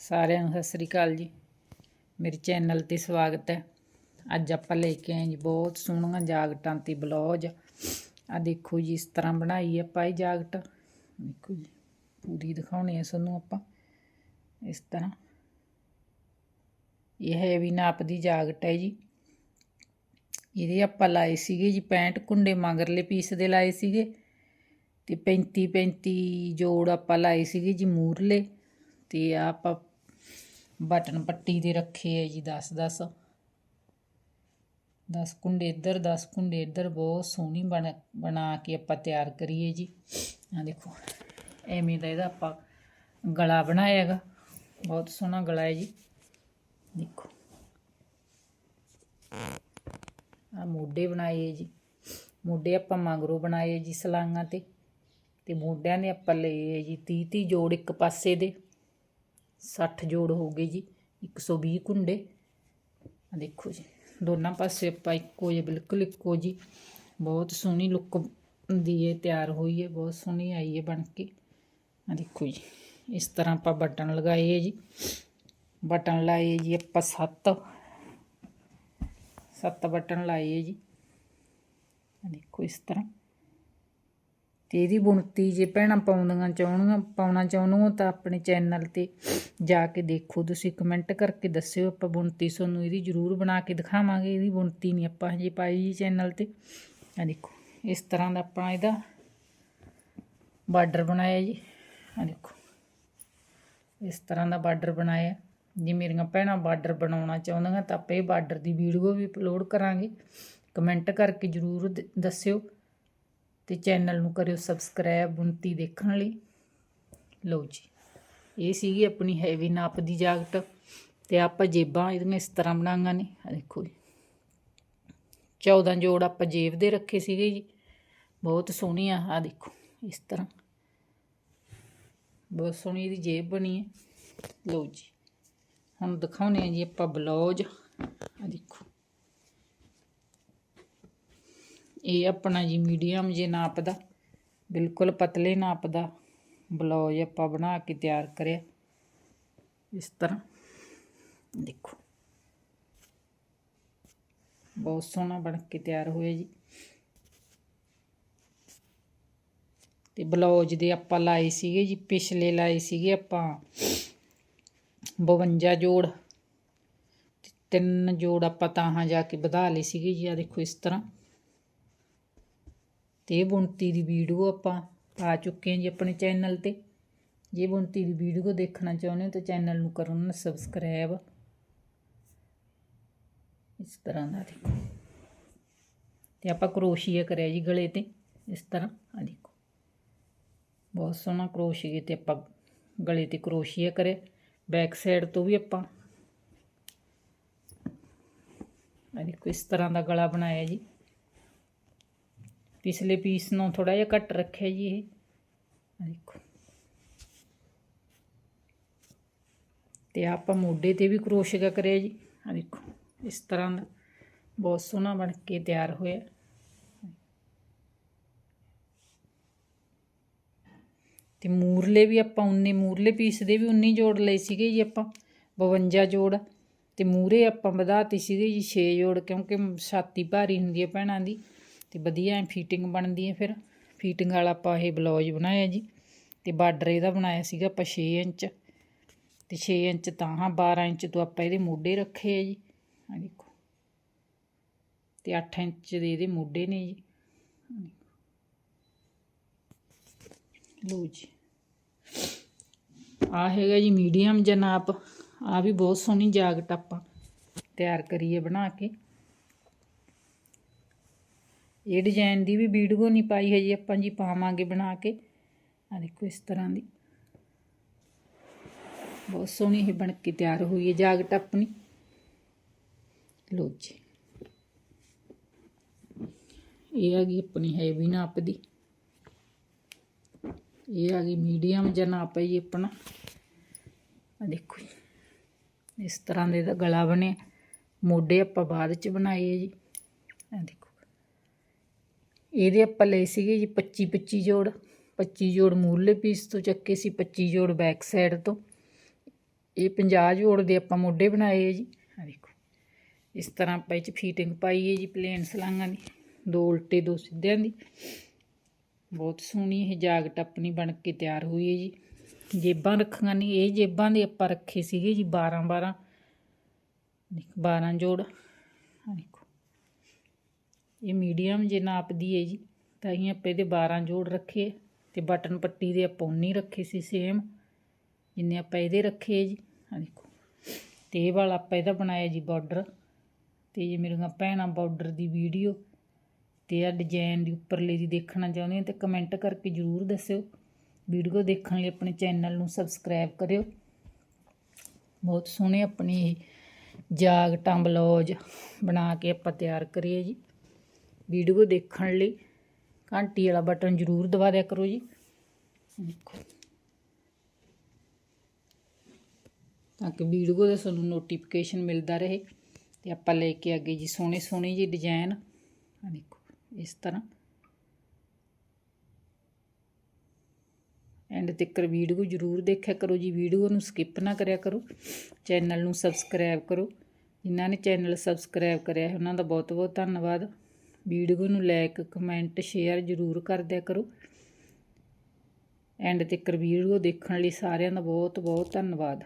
ਸਾਰਿਆਂ ਨੂੰ ਸਤਿ ਸ੍ਰੀ ਅਕਾਲ ਜੀ। ਮੇਰੇ ਚੈਨਲ ਤੇ ਸਵਾਗਤ ਹੈ। ਅੱਜ ਆਪਾਂ ਲੈ ਕੇ ਆਏ ਜੀ ਬਹੁਤ ਸੋਹਣੀਆਂ ਜਾਗਟਾਂ ਤੇ ਬਲੌਜ। ਆ ਦੇਖੋ ਜੀ, ਇਸ ਤਰ੍ਹਾਂ ਬਣਾਈ ਹੈ ਪਾਈ ਜਾਗਟ। ਦੇਖੋ ਜੀ, ਪੂਰੀ ਦਿਖਾਉਣੀ ਹੈ ਤੁਹਾਨੂੰ ਆਪਾਂ। ਇਸ ਤਰ੍ਹਾਂ। ਇਹ ਹੈ ਵੀ ਨਾਪ ਦੀ ਜਾਗਟ ਹੈ ਜੀ। ਇਹਦੇ ਆਪਾਂ ਲਾਏ ਸੀਗੇ ਜੀ 65 ਕੁੰਡੇ ਮਗਰਲੇ ਪੀਸ ਦੇ ਲਾਏ ਸੀਗੇ। ਤੇ 35 35 ਜੋੜ ਆਪਾਂ ਲਾਏ ਸੀਗੇ ਜੀ ਮੂਰਲੇ। ਤੇ ਆਪਾਂ ਬਟਨ ਪੱਟੀ ਦੇ ਰੱਖੇ ਹੈ ਜੀ 10 10 10 ਕੁੰਡੇ ਇੱਧਰ 10 ਕੁੰਡੇ ਇੱਧਰ, ਬਹੁਤ ਸੋਹਣੀ ਬਣ, ਬਣਾ ਕੇ ਆਪਾਂ ਤਿਆਰ ਕਰੀਏ ਜੀ। ਆ ਦੇਖੋ, ਐਵੇਂ ਦਾ ਇਹਦਾ ਆਪਾਂ ਗਲਾ ਬਣਾਇਆ ਹੈਗਾ। ਬਹੁਤ ਸੋਹਣਾ ਗਲਾ ਹੈ ਜੀ। ਦੇਖੋ। ਆ ਮੋਢੇ ਬਣਾਏ ਜੀ। ਮੋਢੇ ਆਪਾਂ ਮਗਰੋਂ ਬਣਾਏ ਜੀ ਸਲਾਂਗਾ ਤੇ। ਤੇ ਮੋਢਿਆਂ ਨੇ ਆਪਾਂ ਲਏ ਜੀ 30 30 ਜੋੜ ਇੱਕ ਪਾਸੇ ਦੇ। 60 ਜੋੜ ਹੋ ਗਏ ਜੀ 120 ਕੁੰਡੇ। ਆ ਦੇਖੋ ਜੀ, ਦੋਨਾਂ ਪਾਸੇ ਆਪਾਂ ਇੱਕੋ ਜਿਹੇ, ਬਿਲਕੁਲ ਇੱਕੋ ਜੀ ਬਹੁਤ ਸੋਹਣੀ ਲੁੱਕ ਦੀ ਇਹ ਤਿਆਰ ਹੋਈ ਹੈ, ਬਹੁਤ ਸੋਹਣੀ ਆਈ ਹੈ ਬਣ ਕੇ। ਆ ਦੇਖੋ ਜੀ, ਇਸ ਤਰ੍ਹਾਂ ਆਪਾਂ ਬਟਨ ਲਗਾਏ ਹੈ ਜੀ। ਬਟਨ ਲਾਏ ਜੀ ਆਪਾਂ 7 ਸੱਤ ਬਟਨ ਲਾਏ ਹੈ ਜੀ ਦੇਖੋ ਇਸ ਤਰ੍ਹਾਂ। ਤੇ ਇਹਦੀ ਬੁਣਤੀ ਜੇ ਭੈਣਾਂ ਪਾਉਂਦੀਆਂ ਚਾਹਣੀਆਂ ਪਾਉਣਾ ਚਾਹੁੰਦੇ ਹੋ ਤਾਂ ਆਪਣੇ ਚੈਨਲ ਤੇ ਜਾ ਕੇ ਦੇਖੋ। ਤੁਸੀਂ ਕਮੈਂਟ ਕਰਕੇ ਦੱਸਿਓ ਆਪਾਂ ਬੁਣਤੀ ਤੁਹਾਨੂੰ ਇਹਦੀ ਜ਼ਰੂਰ ਬਣਾ ਕੇ ਦਿਖਾਵਾਂਗੇ। ਇਹਦੀ ਬੁਣਤੀ ਨਹੀਂ ਆਪਾਂ ਹਜੇ ਪਾਈ ਜੀ ਚੈਨਲ ਤੇ। ਆ ਦੇਖੋ, ਇਸ ਤਰ੍ਹਾਂ ਦਾ ਆਪਾਂ ਇਹਦਾ ਬਾਰਡਰ ਬਣਾਇਆ ਜੀ। ਆ ਦੇਖੋ, ਇਸ ਤਰ੍ਹਾਂ ਦਾ ਬਾਰਡਰ ਬਣਾਇਆ। ਜੇ ਮੇਰੀਆਂ ਭੈਣਾਂ ਬਾਰਡਰ ਬਣਾਉਣਾ ਚਾਹੁੰਦੀਆਂ ਤਾਂ ਆਪਾਂ ਇਹ ਬਾਰਡਰ ਦੀ ਵੀਡੀਓ ਵੀ ਅਪਲੋਡ ਕਰਾਂਗੇ। ਕਮੈਂਟ ਕਰਕੇ ਜ਼ਰੂਰ ਦ- ਦੱਸਿਓ। ਤੇ ਚੈਨਲ ਨੂੰ ਕਰਿਓ ਸਬਸਕ੍ਰਾਈਬ ਬੁਣਤੀ ਦੇਖਣ ਲਈ। ਲਓ ਜੀ, ਇਹ ਸੀਗੀ ਆਪਣੀ ਹੈਵੀ ਨਾਪ ਦੀ ਜਾਕਟ ਤੇ ਆਪਾਂ ਜੇਬਾਂ ਇਹਦੀਆਂ ਇਸ ਤਰ੍ਹਾਂ ਬਣਾਈਆਂ ਨੇ। ਆ ਦੇਖੋ ਜੀ 14 ਜੋੜ ਆਪਾਂ ਜੇਬ ਦੇ ਰੱਖੇ ਸੀਗੇ ਜੀ, ਬਹੁਤ ਸੋਹਣੀ ਆ ਆ ਦੇਖੋ ਇਸ ਤਰ੍ਹਾਂ। ਬਹੁਤ ਸੋਹਣੀ ਇਹਦੀ ਜੇਬ ਬਣੀ ਹੈ। ਲਓ ਜੀ, ਹੁਣ ਦਿਖਾਉਨੇ ਆ ਜੀ ਆਪਾਂ ਬਲੌਜ ਆ ਦੇਖੋ। ਇਹ ਆਪਣਾ ਜੀ ਮੀਡੀਅਮ ਜੇ ਨਾਪ ਦਾ ਬਿਲਕੁਲ ਪਤਲੇ ਨਾਪ ਦਾ ਬਲੌਜ ਆਪਾਂ ਬਣਾ ਕੇ ਤਿਆਰ ਕਰਿਆ। ਇਸ ਤਰ੍ਹਾਂ, ਦੇਖੋ। ਬਹੁਤ ਸੋਹਣਾ ਬਣ ਕੇ ਤਿਆਰ ਹੋਇਆ ਜੀ। ਤੇ ਬਲੌਜ ਦੇ ਆਪਾਂ ਲਾਏ ਸੀਗੇ ਜੀ, ਪਿਛਲੇ ਲਾਏ ਸੀਗੇ ਆਪਾਂ 52 ਜੋੜ। ਤਿੰਨ ਜੋੜ ਆਪਾਂ ਤਾਹਾਂ ਜਾ ਕੇ ਵਧਾ ਲਈ ਸੀਗੇ ਜੀ ਆ ਦੇਖੋ ਇਸ ਤਰ੍ਹਾਂ। ਤੇ ਬੁਣਤੀ ਦੀ ਵੀਡੀਓ ਆਪਾਂ ਪਾ ਚੁੱਕੇ ਹਾਂ ਜੀ ਆਪਣੇ ਚੈਨਲ ਤੇ। ਜੇ ਬੁਣਤੀ ਦੀ ਵੀਡੀਓ ਦੇਖਣਾ ਚਾਹੁੰਦੇ ਹੋ ਤਾਂ ਚੈਨਲ ਨੂੰ ਕਰੋ ਨਾ ਸਬਸਕ੍ਰਾਈਬ ਇਸ ਤਰ੍ਹਾਂ ਦਾ ਦੇਖੋ। ਤੇ ਆਪਾਂ ਕਰੋਸ਼ੀਆ ਕਰਿਆ ਜੀ ਗਲੇ ਤੇ, ਇਸ ਤਰ੍ਹਾਂ ਆ ਦੇਖੋ। ਬਹੁਤ ਸੋਹਣਾ ਕਰੋਸ਼ੀਏ ਤੇ ਆਪਾਂ ਗਲੇ ਤੇ ਕਰੋਸ਼ੀਆ ਕਰਿਆ। ਬੈਕ ਸਾਈਡ ਤੋਂ ਵੀ ਆਪਾਂ ਆ ਦੇਖੋ, ਇਸ ਤਰ੍ਹਾਂ ਦਾ ਗਲਾ ਬਣਾਇਆ ਜੀ। ਪਿਛਲੇ ਪੀਸ ਨੂੰ ਥੋੜਾ ਜਿਹਾ ਘੱਟ ਰੱਖਿਆ ਜੀ ਇਹ। ਦੇਖੋ। ਤੇ ਆਪਾਂ ਮੋਢੇ ਤੇ ਵੀ ਕਰੋਸ਼ੀਆ ਕਰਿਆ ਜੀ। ਆ ਦੇਖੋ, ਇਸ ਤਰ੍ਹਾਂ ਦਾ ਬਹੁਤ ਸੋਹਣਾ ਬਣ ਕੇ ਤਿਆਰ ਹੋਇਆ। ਤੇ ਮੂਰਲੇ ਵੀ ਆਪਾਂ ਉਨੇ, ਮੂਰਲੇ ਪੀਸ ਦੇ ਵੀ 19 ਜੋੜ ਲਏ ਸੀਗੇ ਜੀ ਆਪਾਂ 52 ਜੋੜ। ਤੇ ਮੂਰੇ ਆਪਾਂ ਵਧਾਤੀ ਸੀਗੇ ਜੀ 6 ਜੋੜ, ਕਿਉਂਕਿ ਛਾਤੀ ਭਾਰੀ ਹੁੰਦੀ ਹੈ ਭੈਣਾਂ ਦੀ। ਤੇ ਵਧੀਆ ਐ ਫਿਟਿੰਗ ਬਣਦੀ ਹੈ ਫਿਰ। ਫਿਟਿੰਗ ਵਾਲਾ ਆਪਾਂ ਇਹ ਬਲੌਜ ਬਣਾਇਆ ਜੀ ਤੇ ਬਾਰਡਰ ਇਹਦਾ ਬਣਾਇਆ ਸੀਗਾ ਆਪਾਂ 6 ਇੰਚ। ਤੇ 6 ਇੰਚ ਤਾਂ ਹਾਂ 12 ਇੰਚ ਤੋਂ ਆਪਾਂ ਇਹਦੇ ਮੋਢੇ ਰੱਖੇ ਆ ਜੀ। ਆ ਦੇਖੋ। ਤੇ 8 ਇੰਚ ਦੇ ਇਹਦੇ ਮੋਢੇ ਨੇ ਜੀ। ਲਓ ਜੀ। ਆ ਹੈਗਾ ਜੀ ਮੀਡੀਅਮ ਜਨਾਬ। ਆ ਵੀ ਬਹੁਤ ਸੋਹਣੀ ਜਾਗਟ ਆਪਾਂ ਤਿਆਰ ਕਰੀਏ ਬਣਾ ਕੇ। ਇਹ ਡਿਜ਼ਾਈਨ ਦੀ ਵੀ ਵੀਡੀਓ ਨਹੀਂ ਪਾਈ ਹੈ ਜੀ ਆਪਾਂ ਜੀ ਪਾਵਾਂਗੇ ਬਣਾ ਕੇ। ਆ ਦੇਖੋ ਇਸ ਤਰ੍ਹਾਂ ਦੀ। ਬਹੁਤ ਸੋਹਣੀ ਇਹ ਬਣ ਕੇ ਤਿਆਰ ਹੋਈ ਹੈ ਜਾਕਟ ਆਪਣੀ ਲੋ ਜੀ। ਇਹ ਆ ਗਈ ਆਪਣੀ ਹੈਵੀ ਨਾਪ ਦੀ। ਇਹ ਆ ਗਈ ਮੀਡੀਅਮ ਜਾਂ ਨਾਪ ਹੈ ਜੀ ਆਪਣਾ। ਆ ਦੇਖੋ ਜੀ। ਇਸ ਤਰ੍ਹਾਂ ਦੇ ਦਾ ਗਲਾ ਬਣਿਆ। ਮੋਢੇ ਆਪਾਂ ਬਾਅਦ ਚ ਬਣਾਏ ਆ ਜੀ। ਆ ਦੇਖੋ। ਇਹਦੇ ਆਪਾਂ ਲਏ ਸੀਗੇ ਜੀ 25 25 ਜੋੜ 25 ਜੋੜ ਮੂਰਲੇ ਪੀਸ ਤੋਂ ਚੱਕੇ ਸੀ 25 ਜੋੜ ਬੈਕ ਸਾਈਡ ਤੋਂ। ਇਹ 50 ਜੋੜ ਦੇ ਆਪਾਂ ਮੋਢੇ ਬਣਾਏ ਹੈ ਜੀ। ਆ ਦੇਖੋ, ਇਸ ਤਰ੍ਹਾਂ ਆਪਾਂ ਇਹ ਚ ਫੀਟਿੰਗ ਪਾਈ ਹੈ ਜੀ ਪਲੇਨ ਸਲਾਂਗਾਂ ਦੀ, ਦੋ ਉਲਟੇ, ਦੋ ਸਿੱਧਿਆਂ ਦੀ। ਬਹੁਤ ਸੋਹਣੀ ਇਹ ਜਾਗਟ ਆਪਣੀ ਬਣ ਕੇ ਤਿਆਰ ਹੋਈ ਹੈ ਜੀ। ਜੇਬਾਂ ਰੱਖੀਆਂ ਨਹੀਂ ਇਹ ਜੇਬਾਂ ਦੇ ਆਪਾਂ ਰੱਖੇ ਸੀਗੇ ਜੀ 12 12 12 ਜੋੜ। ਦੇਖੋ ਇਹ ਮੀਡੀਅਮ ਜੇ ਨਾਪ ਦੀ ਹੈ ਜੀ, ਤਾਂ ਹੀ ਆਪਾਂ ਇਹਦੇ 12 ਜੋੜ ਰੱਖੇ ਤੇ ਬਟਨ ਪੱਟੀ ਦੇ ਆਪਾਂ 19 ਰੱਖੇ ਸੀ ਸੇਮ ਜਿੰਨੇ ਆਪਾਂ ਇਹਦੇ ਰੱਖੇ ਜੀ। ਆ ਦੇਖੋ ਤੇ ਇਹ ਵਾਲਾ ਆਪਾਂ ਇਹਦਾ ਬਣਾਇਆ ਜੀ ਬਾਰਡਰ ਤੇ ਜੇ ਮੇਰੀਆਂ ਭੈਣਾਂ ਬਾਰਡਰ ਦੀ ਵੀਡੀਓ ਤੇ ਆ ਡਿਜ਼ਾਈਨ ਦੀ ਉੱਪਰਲੇ ਦੀ ਦੇਖਣਾ ਚਾਹੁੰਦੇ ਚਾਹੁੰਦੀਆਂ ਤੇ ਕਮੈਂਟ ਕਰਕੇ ਜਰੂਰ ਦੱਸਿਓ। ਵੀਡੀਓ ਦੇਖਣ ਲਈ ਆਪਣੇ ਚੈਨਲ ਨੂੰ ਸਬਸਕ੍ਰਾਈਬ ਕਰਿਓ। ਬਹੁਤ ਸੋਹਣੇ ਆਪਣੀ ਇਹ ਜਾਗਟਾਂ ਬਲੌਜ ਬਣਾ ਕੇ ਆਪਾਂ ਤਿਆਰ ਕਰੀਏ ਜੀ। ਵੀਡੀਓ ਦੇਖਣ ਲਈ। ਘੰਟੀ ਵਾਲਾ ਬਟਨ ਜ਼ਰੂਰ ਦਬਾ ਦਿਆ ਕਰੋ ਜੀ। ਦੇਖੋ। ਤਾਂ ਕਿ ਵੀਡੀਓ ਦਾ ਤੁਹਾਨੂੰ ਨੋਟੀਫਿਕੇਸ਼ਨ ਮਿਲਦਾ ਰਹੇ ਤੇ ਆਪਾਂ ਲੈ ਕੇ ਅੱਗੇ ਜੀ ਸੋਹਣੇ ਸੋਹਣੇ ਜੀ ਡਿਜ਼ਾਈਨ ਆ ਦੇਖੋ, ਇਸ ਤਰ੍ਹਾਂ। ਐਂਡ ਤੱਕ ਵੀਡੀਓ ਜ਼ਰੂਰ ਦੇਖਿਆ ਕਰੋ ਜੀ। ਵੀਡੀਓ ਨੂੰ ਸਕਿਪ ਨਾ ਕਰਿਆ ਕਰੋ। ਚੈਨਲ ਨੂੰ ਸਬਸਕ੍ਰਾਈਬ ਕਰੋ। ਜਿਨ੍ਹਾਂ ਨੇ ਚੈਨਲ ਸਬਸਕ੍ਰਾਈਬ ਕਰਿਆ ਹੈ, ਉਹਨਾਂ ਦਾ ਬਹੁਤ ਬਹੁਤ ਧੰਨਵਾਦ। ਵੀਡੀਓ ਨੂੰ ਲਾਈਕ, ਕਮੈਂਟ, ਸ਼ੇਅਰ ਜ਼ਰੂਰ ਕਰ ਦਿਆ ਕਰੋ। ਐਂਡ ਤੱਕ ਵੀਡੀਓ ਦੇਖਣ ਲਈ ਸਾਰਿਆਂ ਦਾ ਬਹੁਤ ਬਹੁਤ ਧੰਨਵਾਦ।